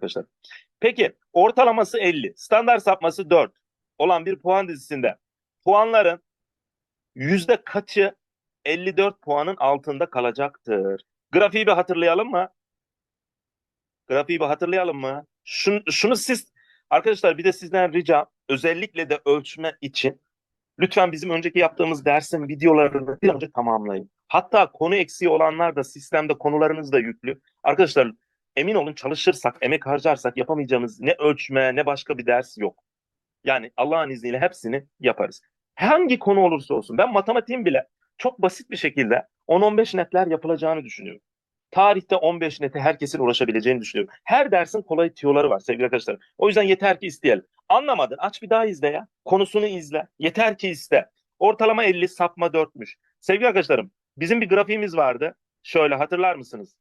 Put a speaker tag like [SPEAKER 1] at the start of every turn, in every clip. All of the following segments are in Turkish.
[SPEAKER 1] arkadaşlar. Peki ortalaması 50, standart sapması 4 olan bir puan dizisinde puanların yüzde kaçı 54 puanın altında kalacaktır? Grafiği bir hatırlayalım mı? Grafiği bir hatırlayalım mı? Şunu, şunu siz arkadaşlar bir de sizden ricam özellikle de ölçme için lütfen bizim önceki yaptığımız dersin videolarını bir önce tamamlayın. Hatta konu eksiği olanlar da sistemde konularınız da yüklü. Arkadaşlar emin olun çalışırsak, emek harcarsak yapamayacağımız ne ölçme ne başka bir ders yok. Yani Allah'ın izniyle hepsini yaparız. Hangi konu olursa olsun ben matematiğin bile çok basit bir şekilde 10-15 netler yapılacağını düşünüyorum. Tarihte 15 nete herkesin ulaşabileceğini düşünüyorum. Her dersin kolay tiyoları var sevgili arkadaşlar. O yüzden yeter ki isteyelim. Anlamadın aç bir daha izle ya. Konusunu izle. Yeter ki iste. Ortalama 50 sapma 4'müş. Sevgili arkadaşlarım bizim bir grafiğimiz vardı. Şöyle hatırlar mısınız?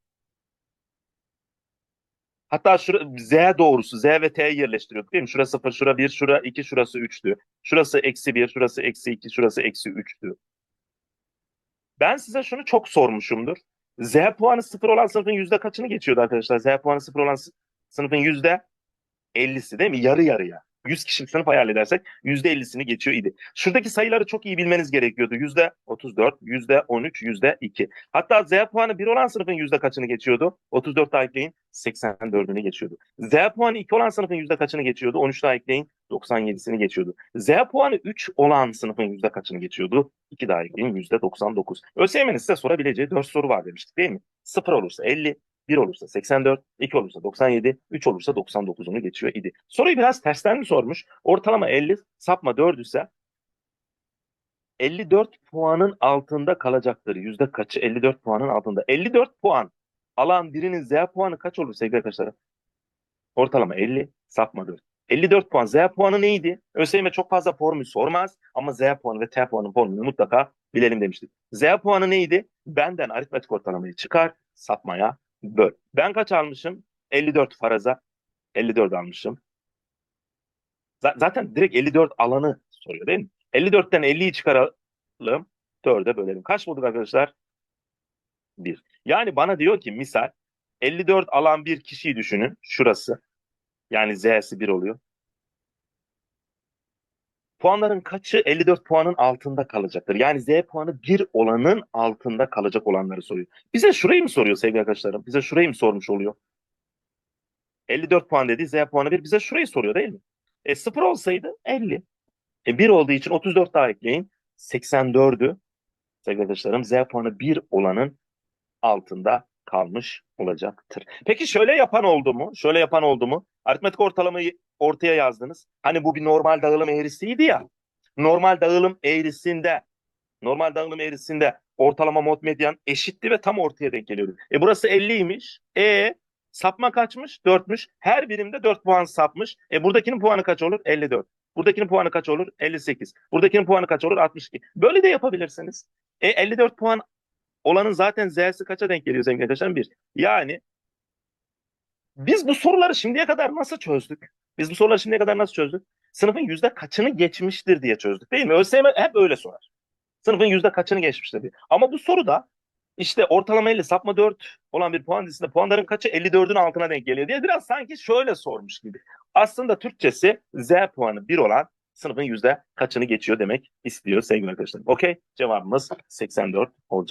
[SPEAKER 1] Hatta şura, Z doğrusu Z ve T'yi yerleştiriyorduk değil mi? Şurası 0, şura 1, şura 2, şurası 3'tü. Şurası eksi 1, şurası eksi 2, şurası eksi 3'tü. Ben size şunu çok sormuşumdur. Z puanı 0 olan sınıfın yüzde kaçını geçiyordu arkadaşlar? Z puanı 0 olan sı- sınıfın yüzde 50'si değil mi? Yarı yarıya. 100 kişilik sınıf hayal edersek yüzde 50'sini geçiyor idi. Şuradaki sayıları çok iyi bilmeniz gerekiyordu. Yüzde 34, yüzde 13, yüzde 2. Hatta Z puanı 1 olan sınıfın yüzde kaçını geçiyordu? 34 daha ekleyin 84'ünü geçiyordu. Z puanı 2 olan sınıfın yüzde kaçını geçiyordu? 13 daha ekleyin 97'sini geçiyordu. Z puanı 3 olan sınıfın yüzde kaçını geçiyordu? 2 daha ekleyin yüzde 99. ÖSYM'nin size sorabileceği 4 soru var demiştik değil mi? 0 olursa 50, 1 olursa 84, 2 olursa 97, 3 olursa 99'unu geçiyor idi. Soruyu biraz tersten mi sormuş? Ortalama 50, sapma 4 ise 54 puanın altında kalacaktır. Yüzde kaçı 54 puanın altında? 54 puan alan birinin Z puanı kaç olur sevgili arkadaşlar? Ortalama 50, sapma 4. 54 puan. Z puanı neydi? ÖSYM çok fazla formül sormaz ama Z puanı ve T puanın formülünü mutlaka bilelim demiştik. Z puanı neydi? Benden aritmetik ortalamayı çıkar, sapmaya böl. Ben kaç almışım? 54 faraza. 54 almışım. Z- zaten direkt 54 alanı soruyor değil mi? 54'ten 50'yi çıkaralım. 4'e bölelim. Kaç bulduk arkadaşlar? 1. Yani bana diyor ki misal 54 alan bir kişiyi düşünün. Şurası. Yani Z'si 1 oluyor. Puanların kaçı 54 puanın altında kalacaktır? Yani Z puanı 1 olanın altında kalacak olanları soruyor. Bize şurayı mı soruyor sevgili arkadaşlarım? Bize şurayı mı sormuş oluyor? 54 puan dedi, Z puanı 1. Bize şurayı soruyor değil mi? E 0 olsaydı 50. E 1 olduğu için 34 daha ekleyin. 84'ü sevgili arkadaşlarım Z puanı 1 olanın altında kalmış olacaktır. Peki şöyle yapan oldu mu? Şöyle yapan oldu mu? Aritmetik ortalamayı ortaya yazdınız. Hani bu bir normal dağılım eğrisiydi ya. Normal dağılım eğrisinde normal dağılım eğrisinde ortalama mod medyan eşitti ve tam ortaya denk geliyordu. E burası 50'ymiş. E sapma kaçmış? 4'müş. Her birimde 4 puan sapmış. E buradakinin puanı kaç olur? 54. Buradakinin puanı kaç olur? 58. Buradakinin puanı kaç olur? 62. Böyle de yapabilirsiniz. E 54 puan olanın zaten Z'si kaça denk geliyor sevgili arkadaşlar? 1. Yani biz bu soruları şimdiye kadar nasıl çözdük? Biz bu soruları şimdiye kadar nasıl çözdük? Sınıfın yüzde kaçını geçmiştir diye çözdük değil mi? ÖSYM hep öyle sorar. Sınıfın yüzde kaçını geçmiştir diye. Ama bu soruda işte ortalama 50 sapma 4 olan bir puan dizisinde puanların kaçı 54'ün altına denk geliyor diye biraz sanki şöyle sormuş gibi. Aslında Türkçesi Z puanı 1 olan sınıfın yüzde kaçını geçiyor demek istiyor sevgili arkadaşlar. Okey cevabımız 84 olacak.